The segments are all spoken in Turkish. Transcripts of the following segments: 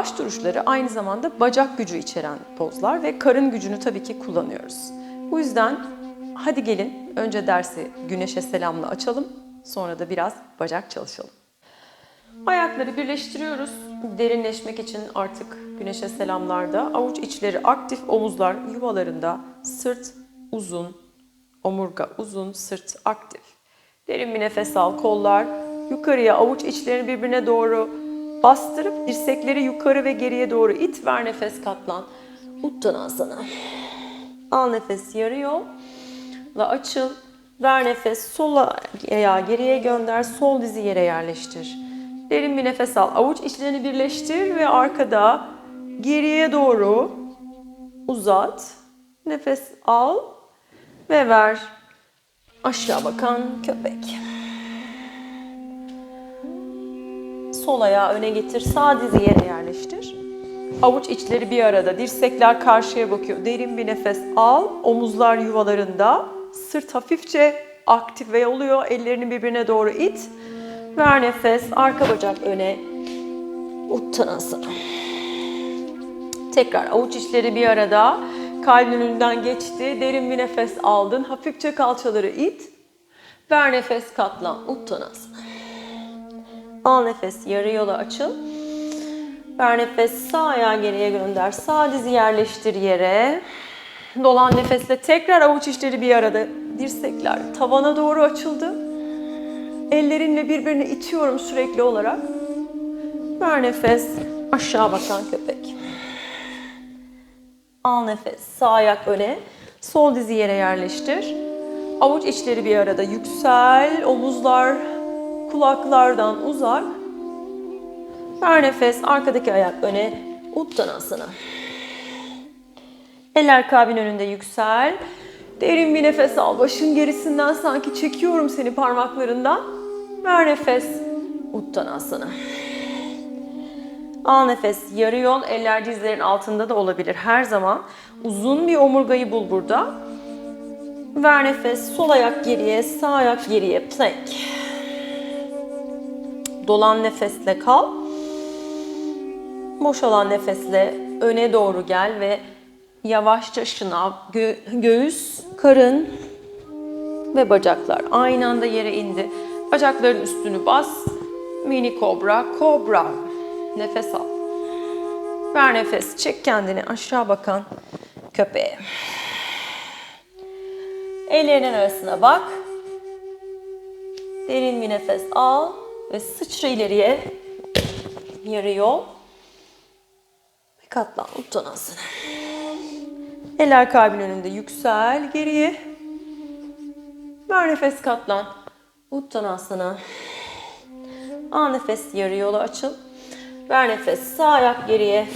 Baş duruşları aynı zamanda bacak gücü içeren pozlar ve karın gücünü tabii ki kullanıyoruz. Bu yüzden hadi gelin önce dersi güneşe selamla açalım. Sonra da biraz bacak çalışalım. Ayakları birleştiriyoruz. Derinleşmek için artık güneşe selamlarda. Avuç içleri aktif, omuzlar yuvalarında. Sırt uzun, omurga uzun, sırt aktif. Derin bir nefes al, kollar yukarıya, avuç içlerini birbirine doğru bastırıp dirsekleri yukarı ve geriye doğru it. Ver nefes katlan. Uttanasana. Al nefes yarı yol. La açıl. Ver nefes sola ayağı geriye gönder. Sol dizi yere yerleştir. Derin bir nefes al. Avuç içlerini birleştir ve arkada geriye doğru uzat. Nefes al ve ver. Aşağı bakan köpek. Sol ayağı öne getir. Sağ dizi yere yerleştir. Avuç içleri bir arada. Dirsekler karşıya bakıyor. Derin bir nefes al. Omuzlar yuvalarında. Sırt hafifçe aktive oluyor. Ellerini birbirine doğru it. Ver nefes. Arka bacak öne. Uttanasana. Tekrar avuç içleri bir arada. Kalbin önünden geçti. Derin bir nefes aldın. Hafifçe kalçaları it. Ver nefes katlan. Uttanasana. Al nefes yarı yola açıl. Ver nefes sağ ayağı geriye gönder. Sağ dizi yerleştir yere. Dolan nefesle tekrar avuç içleri bir arada. Dirsekler tavana doğru açıldı. Ellerinle birbirini itiyorum sürekli olarak. Ver nefes aşağı bakan köpek. Al nefes sağ ayak öne. Sol dizi yere yerleştir. Avuç içleri bir arada yüksel. Omuzlar kulaklardan uzak. Ver nefes arkadaki ayak öne. Uttanasana. Eller kalbin önünde yüksel. Derin bir nefes al. Başın gerisinden sanki çekiyorum seni parmaklarından. Ver nefes. Uttanasana. Al nefes. Yarı yol eller dizlerin altında da olabilir her zaman. Uzun bir omurgayı bul burada. Ver nefes. Sol ayak geriye, sağ ayak geriye. Plank. Dolan nefesle kal. Boşalan nefesle öne doğru gel ve yavaşça şınav, gö- göğüs, karın ve bacaklar aynı anda yere indi. Bacakların üstünü bas. Mini kobra, kobra. Nefes al. Ver nefes, çek kendini aşağı bakan köpeğe. Ellerinin arasına bak. Derin bir nefes al ve sıçra ileriye. Yarı yol. Ve katlan uttanasana. Eller kalbin önünde yüksel geriye. Ver nefes katlan. Uttanasana. Al nefes yarı yola açıl. Ver nefes sağ ayak geriye,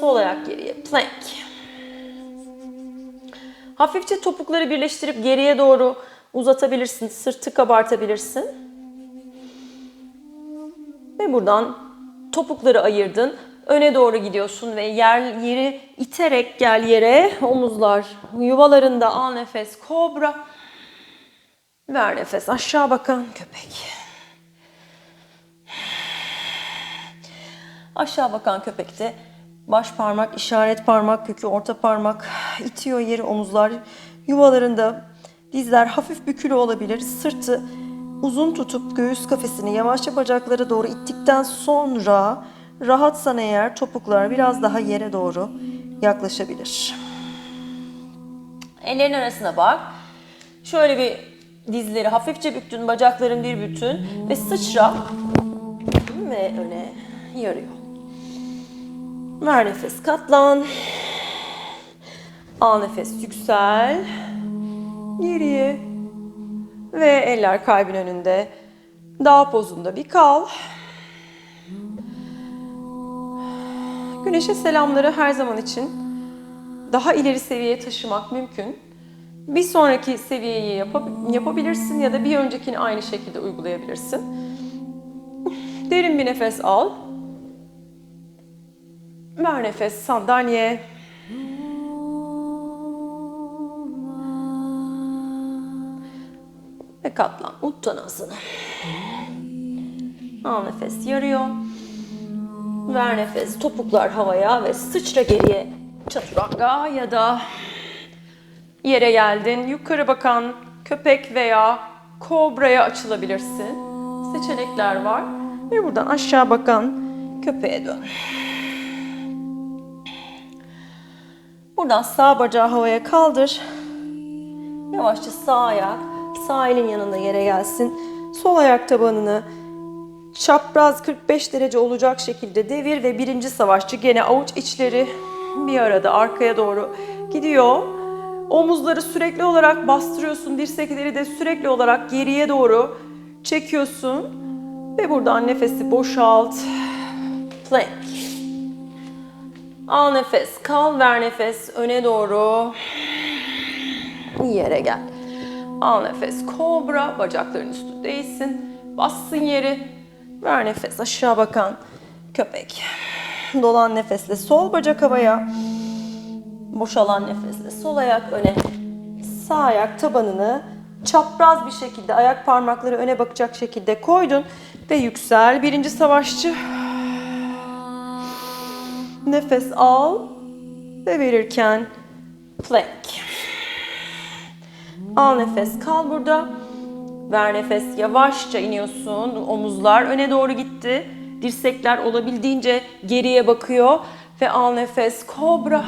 sol ayak geriye. Plank. Hafifçe topukları birleştirip geriye doğru uzatabilirsin. Sırtı kabartabilirsin. Ve buradan topukları ayırdın. Öne doğru gidiyorsun ve yer yeri iterek gel yere. Omuzlar yuvalarında al nefes. Kobra. Ver nefes. Aşağı bakan köpek. Aşağı bakan köpekte baş parmak, işaret parmak, kökü orta parmak itiyor yeri omuzlar yuvalarında. Dizler hafif bükülü olabilir. Sırtı uzun tutup göğüs kafesini yavaşça bacaklara doğru ittikten sonra rahatsan eğer topuklar biraz daha yere doğru yaklaşabilir. Ellerin arasına bak. Şöyle bir dizleri hafifçe büktün, bacakların bir bütün ve sıçra ve öne yarıyor. Ver nefes katlan. Al nefes yüksel. Geriye. Ve eller kalbin önünde. Dağ pozunda bir kal. Güneşe selamları her zaman için daha ileri seviyeye taşımak mümkün. Bir sonraki seviyeyi yapab- yapabilirsin ya da bir öncekini aynı şekilde uygulayabilirsin. Derin bir nefes al. Ver nefes sandalye. Ve katlan. Uttanasana. Al nefes yarıyor. Ver nefes. Topuklar havaya ve sıçra geriye. Çaturanga ya da yere geldin. Yukarı bakan köpek veya kobraya açılabilirsin. Seçenekler var. Ve buradan aşağı bakan köpeğe dön. Buradan sağ bacağı havaya kaldır. Yavaşça sağ ayak sağ elin yanında yere gelsin. Sol ayak tabanını çapraz 45 derece olacak şekilde devir ve birinci savaşçı gene avuç içleri bir arada arkaya doğru gidiyor. Omuzları sürekli olarak bastırıyorsun. Dirsekleri de sürekli olarak geriye doğru çekiyorsun. Ve buradan nefesi boşalt. Plank. Al nefes, kal, ver nefes öne doğru. Yere gel. Al nefes, kobra, bacakların üstü değilsin. Bassın yeri. Ver nefes, aşağı bakan köpek. Dolan nefesle sol bacak havaya. Boşalan nefesle sol ayak öne. Sağ ayak tabanını çapraz bir şekilde ayak parmakları öne bakacak şekilde koydun ve yüksel. Birinci savaşçı. Nefes al ve verirken plank. Al nefes kal burada. Ver nefes yavaşça iniyorsun. Omuzlar öne doğru gitti. Dirsekler olabildiğince geriye bakıyor. Ve al nefes kobra.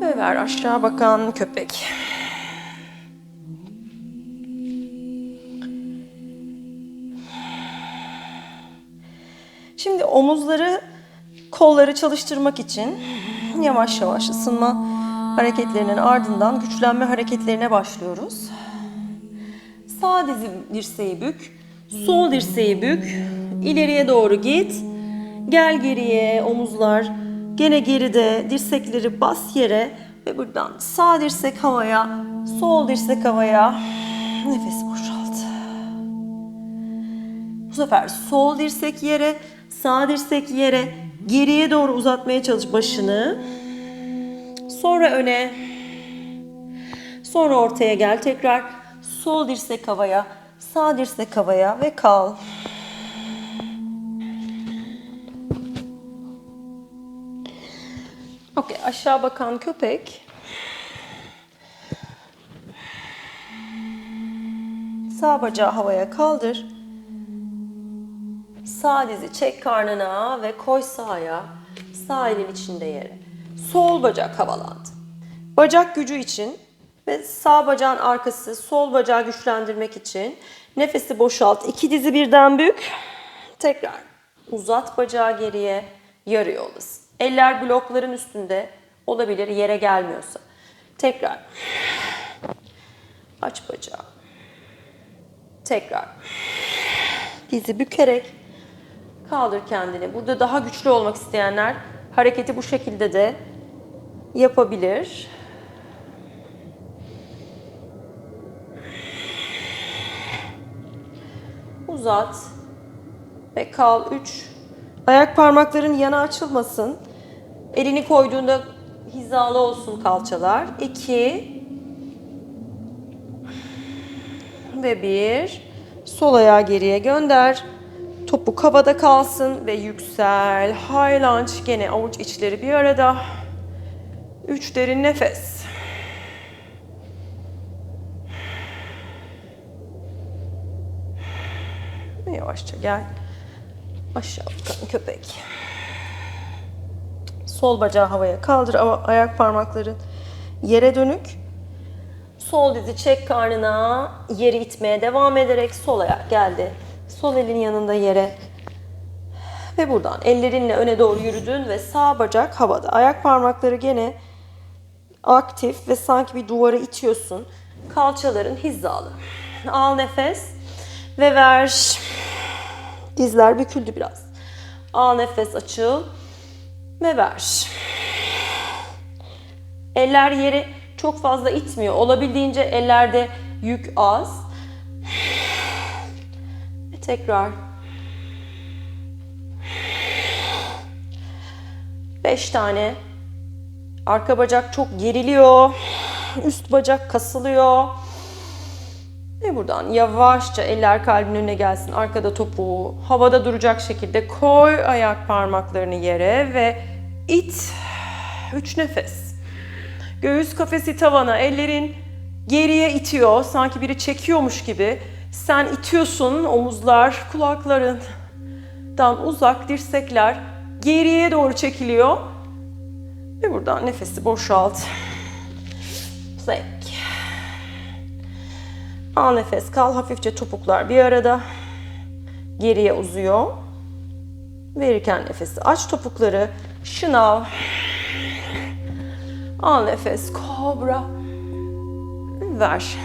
Ve ver aşağı bakan köpek. Şimdi omuzları, kolları çalıştırmak için yavaş yavaş ısınma hareketlerinin ardından güçlenme hareketlerine başlıyoruz. Sağ dizi dirseği bük, sol dirseği bük, ileriye doğru git. Gel geriye omuzlar gene geride dirsekleri bas yere ve buradan sağ dirsek havaya, sol dirsek havaya. Nefes boşalt. Bu sefer sol dirsek yere, sağ dirsek yere, geriye doğru uzatmaya çalış başını. Sonra öne. Sonra ortaya gel tekrar. Sol dirsek havaya, sağ dirsek havaya ve kal. Okey, aşağı bakan köpek. Sağ bacağı havaya kaldır. Sağ dizi çek karnına ve koy sağa. Sağ elin içinde yere. Sol bacak havalandı. Bacak gücü için ve sağ bacağın arkası sol bacağı güçlendirmek için nefesi boşalt. İki dizi birden bük. Tekrar uzat bacağı geriye. Yarı yoldasın. Eller blokların üstünde olabilir yere gelmiyorsa. Tekrar. Aç bacağı. Tekrar. Dizi bükerek kaldır kendini. Burada daha güçlü olmak isteyenler hareketi bu şekilde de yapabilir. Uzat ve kal 3. Ayak parmakların yana açılmasın. Elini koyduğunda hizalı olsun kalçalar. 2 ve 1. Sol ayağı geriye gönder. Topuk havada kalsın ve yüksel. High lunge gene avuç içleri bir arada. Üç derin nefes. Yavaşça gel. Aşağı bakalım köpek. Sol bacağı havaya kaldır. Ayak parmakların yere dönük. Sol dizi çek karnına. Yeri itmeye devam ederek sol ayak geldi. Sol elin yanında yere. Ve buradan ellerinle öne doğru yürüdün ve sağ bacak havada. Ayak parmakları gene aktif ve sanki bir duvarı itiyorsun. Kalçaların hizalı. Al nefes ve ver. Dizler büküldü biraz. Al nefes açıl ve ver. Eller yeri çok fazla itmiyor. Olabildiğince ellerde yük az. Tekrar. Beş tane. Arka bacak çok geriliyor. Üst bacak kasılıyor. Ve buradan yavaşça eller kalbin önüne gelsin. Arkada topuğu havada duracak şekilde koy ayak parmaklarını yere ve it. Üç nefes. Göğüs kafesi tavana, ellerin geriye itiyor. Sanki biri çekiyormuş gibi. Sen itiyorsun, omuzlar kulaklarından uzak, dirsekler geriye doğru çekiliyor. Ve buradan nefesi boşalt. Plank. Al nefes, kal hafifçe topuklar bir arada. Geriye uzuyor. Verirken nefesi aç topukları. Şınav. Al nefes, kobra. Ver.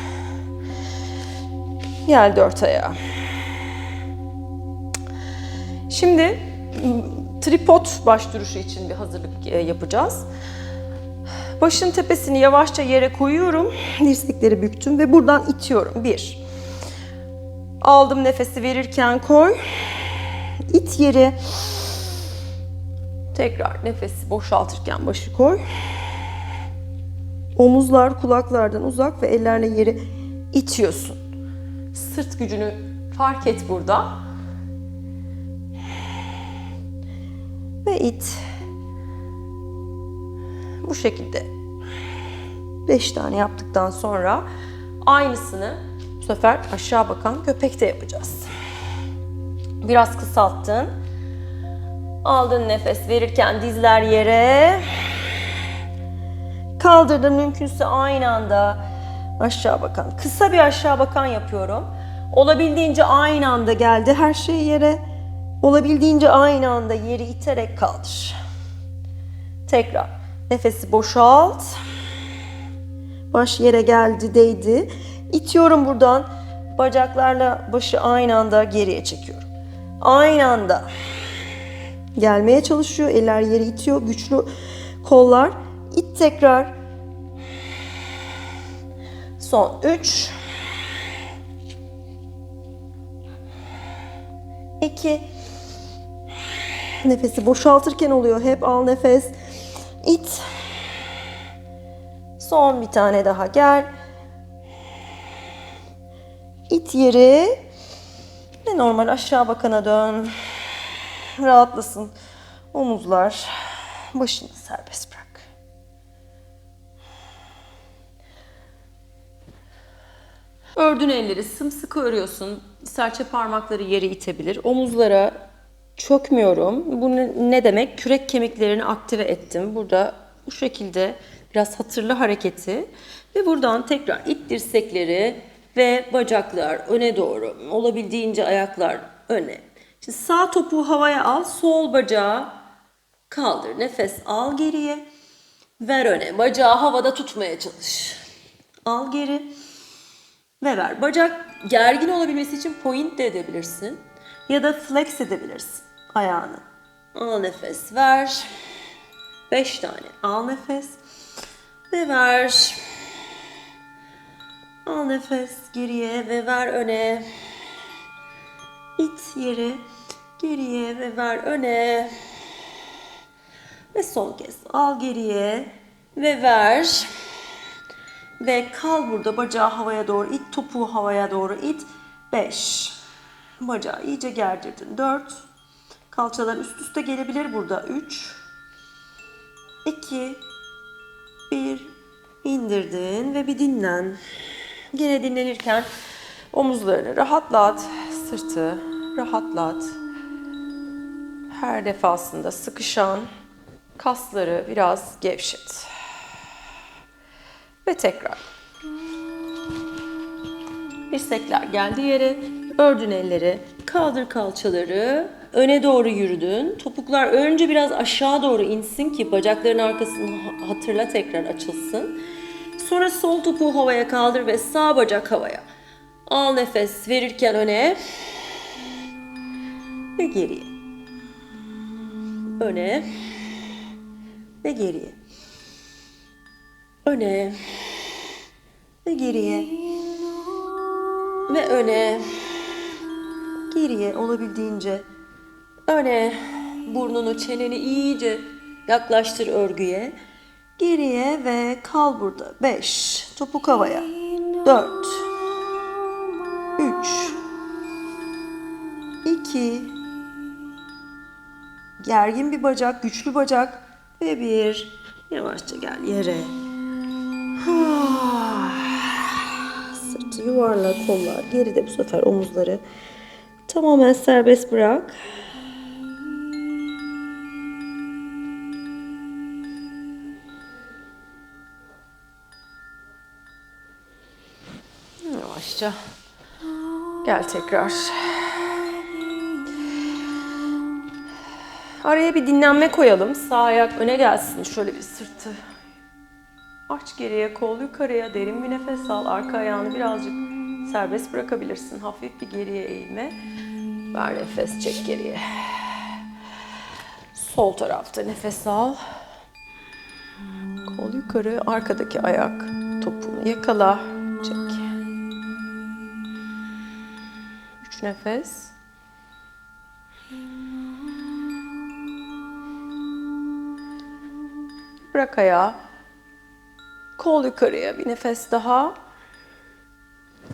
Gel dört ayağa. Şimdi tripod baş duruşu için bir hazırlık e, yapacağız. Başın tepesini yavaşça yere koyuyorum. Dirsekleri büktüm ve buradan itiyorum. Bir. Aldım nefesi verirken koy. İt yere. Tekrar nefesi boşaltırken başı koy. Omuzlar kulaklardan uzak ve ellerle yeri itiyorsun. Sırt gücünü fark et burada. Ve it. Bu şekilde 5 tane yaptıktan sonra aynısını bu sefer aşağı bakan köpekte yapacağız. Biraz kısalttın. Aldın nefes verirken dizler yere. Kaldırdın mümkünse aynı anda aşağı bakan. Kısa bir aşağı bakan yapıyorum. Olabildiğince aynı anda geldi her şey yere. Olabildiğince aynı anda yeri iterek kaldır. Tekrar nefesi boşalt. Baş yere geldi, değdi. İtiyorum buradan. Bacaklarla başı aynı anda geriye çekiyorum. Aynı anda gelmeye çalışıyor. Eller yeri itiyor. Güçlü kollar. İt tekrar. Son 3 2 Nefesi boşaltırken oluyor. Hep al nefes. İt. Son bir tane daha gel. İt yeri. Ve normal aşağı bakana dön. Rahatlasın. Omuzlar. Başını serbest bırak. Ördün elleri sımsıkı örüyorsun. Serçe parmakları yere itebilir. Omuzlara çökmüyorum. Bu ne, demek? Kürek kemiklerini aktive ettim. Burada bu şekilde biraz hatırlı hareketi ve buradan tekrar it dirsekleri ve bacaklar öne doğru. Olabildiğince ayaklar öne. Şimdi sağ topuğu havaya al, sol bacağı kaldır. Nefes al geriye. Ver öne. Bacağı havada tutmaya çalış. Al geri ve ver. Bacak gergin olabilmesi için point de edebilirsin. Ya da flex edebilirsin ayağını. Al nefes ver. Beş tane al nefes. Ve ver. Al nefes geriye ve ver öne. İt yere. Geriye ve ver öne. Ve son kez al geriye ve ver. Ve kal burada bacağı havaya doğru it, topuğu havaya doğru it. 5. Bacağı iyice gerdirdin. 4. Kalçalar üst üste gelebilir burada. 3. 2. 1. indirdin ve bir dinlen. Gene dinlenirken omuzlarını rahatlat. Sırtı rahatlat. Her defasında sıkışan kasları biraz gevşet. Ve tekrar. Dirsekler geldi yere. Ördün elleri. Kaldır kalçaları. Öne doğru yürüdün. Topuklar önce biraz aşağı doğru insin ki bacakların arkasını ha- hatırla tekrar açılsın. Sonra sol topuğu havaya kaldır ve sağ bacak havaya. Al nefes verirken öne. Ve geriye. Öne. Ve geriye Öne. Ve geriye. Ve öne. Geriye olabildiğince. Öne. Burnunu, çeneni iyice yaklaştır örgüye. Geriye ve kal burada. Beş. Topuk havaya. Dört. Üç. İki. Gergin bir bacak, güçlü bacak ve bir. Yavaşça gel yere. Sırtı yuvarla, kollar geride bu sefer omuzları tamamen serbest bırak. Yavaşça. Gel tekrar. Araya bir dinlenme koyalım. Sağ ayak öne gelsin. Şöyle bir sırtı. Aç geriye, kol yukarıya. Derin bir nefes al. Arka ayağını birazcık serbest bırakabilirsin. Hafif bir geriye eğilme. Ver nefes, çek geriye. Sol tarafta nefes al. Kol yukarı, arkadaki ayak topuğunu yakala. Çek. Üç nefes. Bırak ayağı. Kol yukarıya bir nefes daha.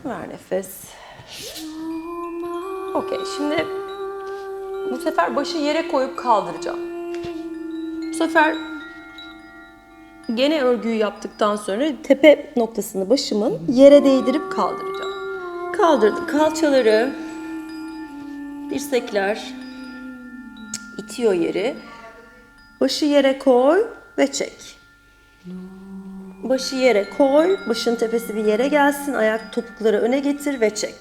Ver nefes. Okey şimdi bu sefer başı yere koyup kaldıracağım. Bu sefer gene örgüyü yaptıktan sonra tepe noktasını başımın yere değdirip kaldıracağım. Kaldırdım kalçaları. Dirsekler itiyor yeri. Başı yere koy ve çek. Başı yere koy, başın tepesi bir yere gelsin, ayak topukları öne getir ve çek.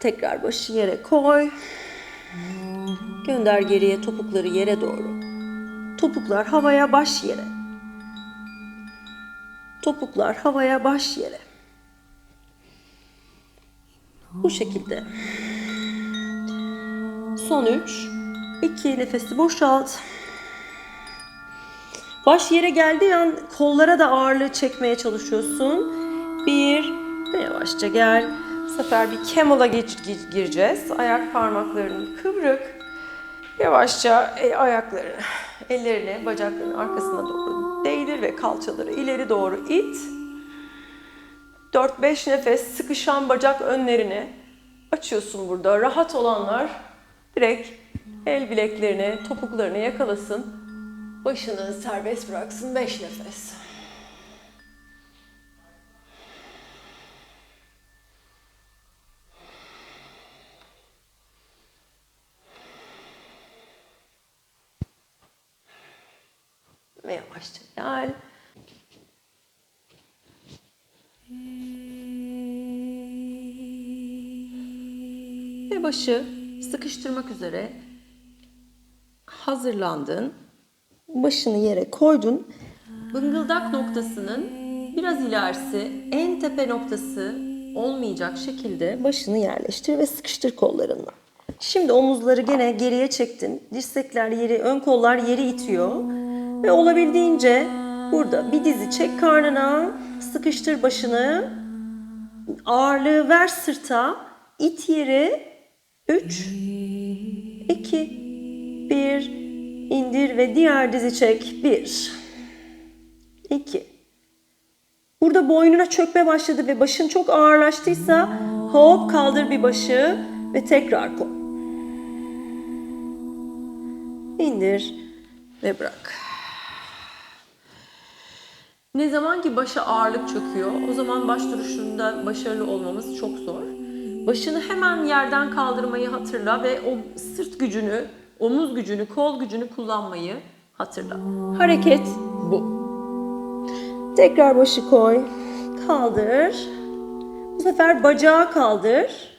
Tekrar başı yere koy. Gönder geriye topukları yere doğru. Topuklar havaya, baş yere. Topuklar havaya, baş yere. Bu şekilde. Son üç. İki nefesi boşalt. Baş yere geldiği an kollara da ağırlığı çekmeye çalışıyorsun. Bir, ve yavaşça gel. Bu sefer bir camel'a gireceğiz. Ayak parmaklarını kıvrık. Yavaşça el, ayaklarını, ellerini bacaklarının arkasına doğru değdir ve kalçaları ileri doğru it. 4-5 nefes sıkışan bacak önlerini açıyorsun burada. Rahat olanlar direkt el bileklerini, topuklarını yakalasın. Başını serbest bıraksın 5 nefes. Ve yavaşça gel. Ve başı sıkıştırmak üzere hazırlandın. Başını yere koydun. Bıngıldak noktasının biraz ilerisi, en tepe noktası olmayacak şekilde başını yerleştir ve sıkıştır kollarınla. Şimdi omuzları gene geriye çektin. Dirsekler yeri, ön kollar yeri itiyor. Ve olabildiğince burada bir dizi çek karnına, sıkıştır başını. Ağırlığı ver sırta, it yeri. 3 2 1 indir ve diğer dizi çek. 1 2 Burada boynuna çökme başladı ve başın çok ağırlaştıysa hop kaldır bir başı ve tekrar koy. İndir ve bırak. Ne zaman ki başa ağırlık çöküyor, o zaman baş duruşunda başarılı olmamız çok zor. Başını hemen yerden kaldırmayı hatırla ve o sırt gücünü, omuz gücünü, kol gücünü kullanmayı hatırla. Hareket bu. Tekrar başı koy. Kaldır. Bu sefer bacağı kaldır.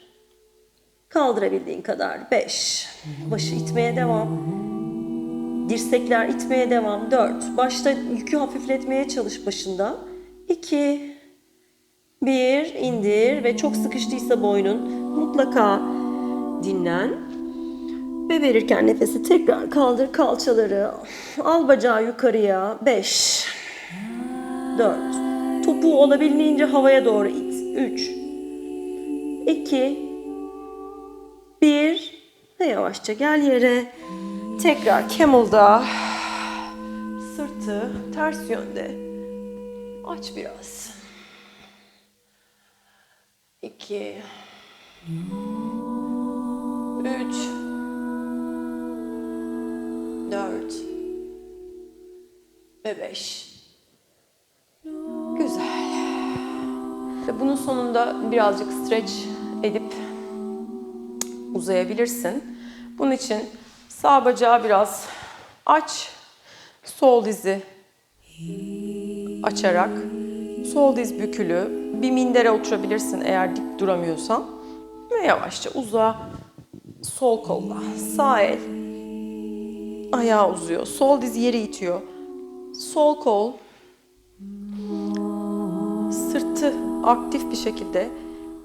Kaldırabildiğin kadar. 5. Başı itmeye devam. Dirsekler itmeye devam. 4. Başta yükü hafifletmeye çalış başında. 2. 1. indir ve çok sıkıştıysa boynun mutlaka dinlen. Ve verirken nefesi tekrar kaldır kalçaları. Al bacağı yukarıya. 5. 4. Topuğu olabildiğince havaya doğru it. 3. 2. 1. Ve yavaşça gel yere. Tekrar camel'da. Sırtı ters yönde. Aç biraz. 2. ve beş. Güzel. Ve bunun sonunda birazcık stretch edip uzayabilirsin. Bunun için sağ bacağı biraz aç, sol dizi açarak, sol diz bükülü, bir mindere oturabilirsin eğer dik duramıyorsan ve yavaşça uza, sol kolla, sağ el ayağı uzuyor, sol diz yeri itiyor, sol kol sırtı aktif bir şekilde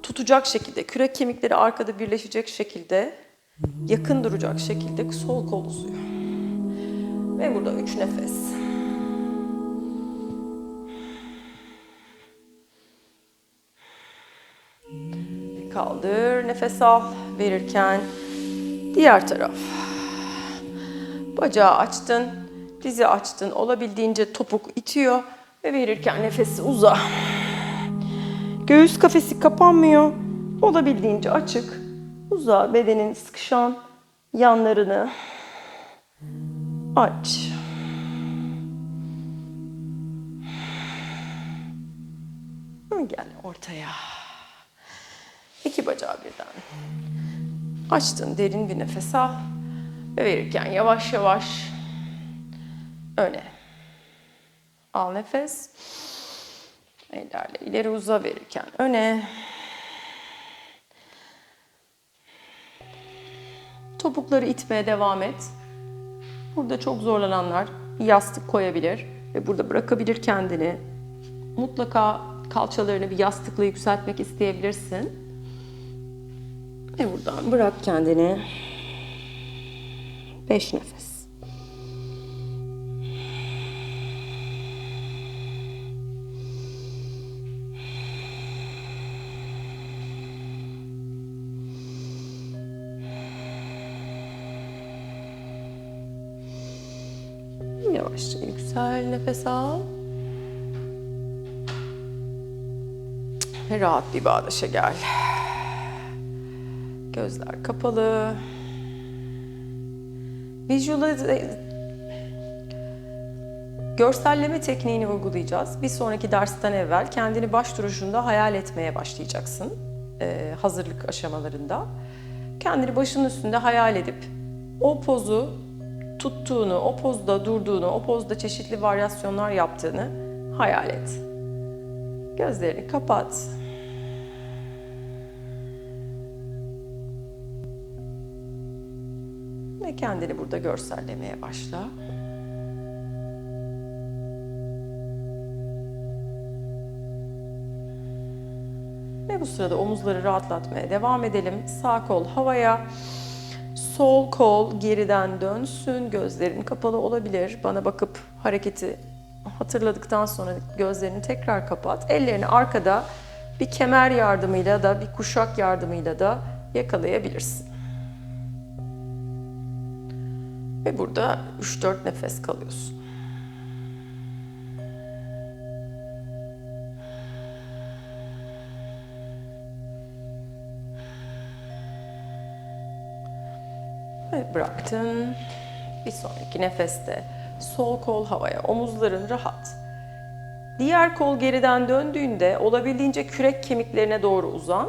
tutacak şekilde, kürek kemikleri arkada birleşecek şekilde, yakın duracak şekilde sol kol uzuyor. Ve burada üç nefes. Kaldır, nefes al. Verirken diğer taraf. Bacağı açtın, dizi açtın. Olabildiğince topuk itiyor ve verirken nefesi uza. Göğüs kafesi kapanmıyor. Olabildiğince açık. Uza bedenin sıkışan yanlarını aç. Gel ortaya. İki bacağı birden. Açtın derin bir nefes al. Ve verirken yavaş yavaş öne. Al nefes. Ellerle ileri uza verirken öne. Topukları itmeye devam et. Burada çok zorlananlar yastık koyabilir ve burada bırakabilir kendini. Mutlaka kalçalarını bir yastıkla yükseltmek isteyebilirsin. Ve buradan bırak kendini. Beş nefes. Yavaşça yüksel, nefes al. Ve rahat bir bağdaşa gel. Gözler kapalı. Visualize Görselleme tekniğini uygulayacağız. Bir sonraki dersten evvel kendini baş duruşunda hayal etmeye başlayacaksın. Ee, hazırlık aşamalarında. Kendini başının üstünde hayal edip o pozu tuttuğunu, o pozda durduğunu, o pozda çeşitli varyasyonlar yaptığını hayal et. Gözlerini kapat. Ve kendini burada görsellemeye başla. Ve bu sırada omuzları rahatlatmaya devam edelim. Sağ kol havaya, sol kol geriden dönsün. Gözlerin kapalı olabilir. Bana bakıp hareketi hatırladıktan sonra gözlerini tekrar kapat. Ellerini arkada bir kemer yardımıyla da bir kuşak yardımıyla da yakalayabilirsin. Ve burada 3-4 nefes kalıyorsun. Ve bıraktın. Bir sonraki nefeste sol kol havaya, omuzların rahat. Diğer kol geriden döndüğünde olabildiğince kürek kemiklerine doğru uzan.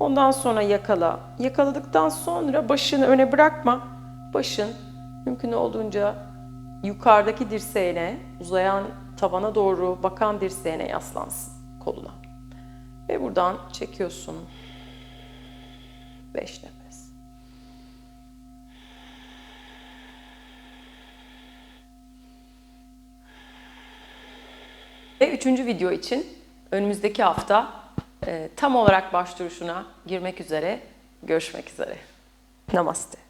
Ondan sonra yakala. Yakaladıktan sonra başını öne bırakma. Başın mümkün olduğunca yukarıdaki dirseğine, uzayan tavana doğru bakan dirseğine yaslansın koluna. Ve buradan çekiyorsun. Beş nefes. Ve üçüncü video için önümüzdeki hafta e, tam olarak baş duruşuna girmek üzere. Görüşmek üzere. Namaste.